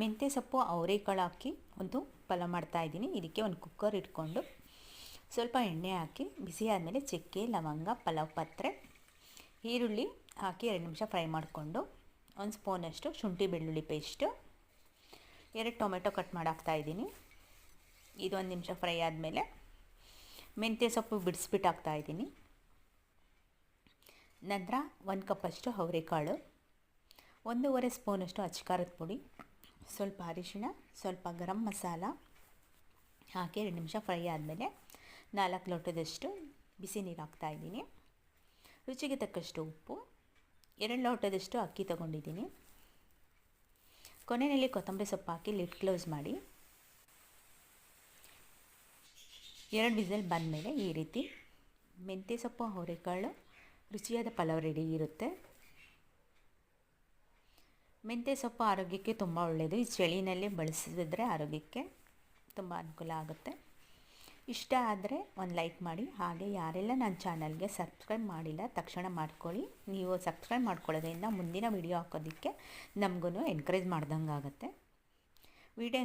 ಮೆಂತ್ಯ ಸೊಪ್ಪು ಅವರೆಕಾಳು ಹಾಕಿ ಒಂದು ಪಲಾವ್ ಮಾಡ್ತಾಯಿದ್ದೀನಿ ಇದಕ್ಕೆ ಒಂದು ಕುಕ್ಕರ್ ಇಟ್ಕೊಂಡು ಸ್ವಲ್ಪ ಎಣ್ಣೆ ಹಾಕಿ, ಬಿಸಿ ಆದಮೇಲೆ ಚಕ್ಕೆ, ಲವಂಗ, ಪಲಾವ್ ಪತ್ರೆ, ಈರುಳ್ಳಿ ಹಾಕಿ ಎರಡು ನಿಮಿಷ ಫ್ರೈ ಮಾಡಿಕೊಂಡು ಒಂದು ಸ್ಪೂನಷ್ಟು ಶುಂಠಿ ಬೆಳ್ಳುಳ್ಳಿ ಪೇಸ್ಟು, ಎರಡು ಟೊಮೆಟೊ ಕಟ್ ಮಾಡಿ ಹಾಕ್ತಾಯಿದ್ದೀನಿ ಇದು ಒಂದು ನಿಮಿಷ ಫ್ರೈ ಆದಮೇಲೆ ಮೆಂತ್ಯ ಸೊಪ್ಪು ಬಿಡಿಸ್ಬಿಟ್ಟು ಹಾಕ್ತಾಯಿದ್ದೀನಿ ನಂತರ ಒಂದು ಕಪ್ಪಷ್ಟು ಅವರೆಕಾಳು, ಒಂದೂವರೆ ಸ್ಪೂನಷ್ಟು ಅಚ್ಚಕಾರದ ಪುಡಿ ಸ್ವಲ್ಪ ಅರಿಶಿಣ, ಸ್ವಲ್ಪ ಗರಂ ಮಸಾಲ ಹಾಕಿ ಎರಡು ನಿಮಿಷ ಫ್ರೈ ಆದಮೇಲೆ ನಾಲ್ಕು ಲೋಟದಷ್ಟು ಬಿಸಿ ನೀರು ಹಾಕ್ತಾಯಿದ್ದೀನಿ ರುಚಿಗೆ ತಕ್ಕಷ್ಟು ಉಪ್ಪು, ಎರಡು ಲೋಟದಷ್ಟು ಅಕ್ಕಿ ತಗೊಂಡಿದ್ದೀನಿ. ಕೊನೆಯಲ್ಲಿ ಕೊತ್ತಂಬರಿ ಸೊಪ್ಪು ಹಾಕಿ ಲಿಡ್ ಕ್ಲೋಸ್ ಮಾಡಿ. ಎರಡು ವಿಸಲ್ ಬಂದಮೇಲೆ ಈ ರೀತಿ ಮೆಂತ್ಯ ಸೊಪ್ಪು, ಅವರೆಕಾಳು, ರುಚಿಯಾದ ಪಲಾವ್ ರೆಡಿ ಇರುತ್ತೆ. ಮೆಂತ್ಯ ಸೊಪ್ಪು ಆರೋಗ್ಯಕ್ಕೆ ತುಂಬ ಒಳ್ಳೆಯದು ಈ ಚಳಿನಲ್ಲಿ ಬಳಸಿದ್ರೆ ಆರೋಗ್ಯಕ್ಕೆ ತುಂಬ ಅನುಕೂಲ ಆಗುತ್ತೆ. ಇಷ್ಟ ಆದರೆ ಒಂದು ಲೈಕ್ ಮಾಡಿ. ಹಾಗೆ ಯಾರೆಲ್ಲ ನನ್ನ ಚಾನಲ್ಗೆ ಸಬ್ಸ್ಕ್ರೈಬ್ ಮಾಡಿಲ್ಲ, ತಕ್ಷಣ ಮಾಡ್ಕೊಳ್ಳಿ. ನೀವು ಸಬ್ಸ್ಕ್ರೈಬ್ ಮಾಡ್ಕೊಳ್ಳೋದ್ರಿಂದ ಮುಂದಿನ ವಿಡಿಯೋ ಹಾಕೋದಕ್ಕೆ ನಮಗೂ ಎನ್ಕರೇಜ್ ಮಾಡ್ದಂಗೆ ಆಗುತ್ತೆ ವಿಡಿಯೋ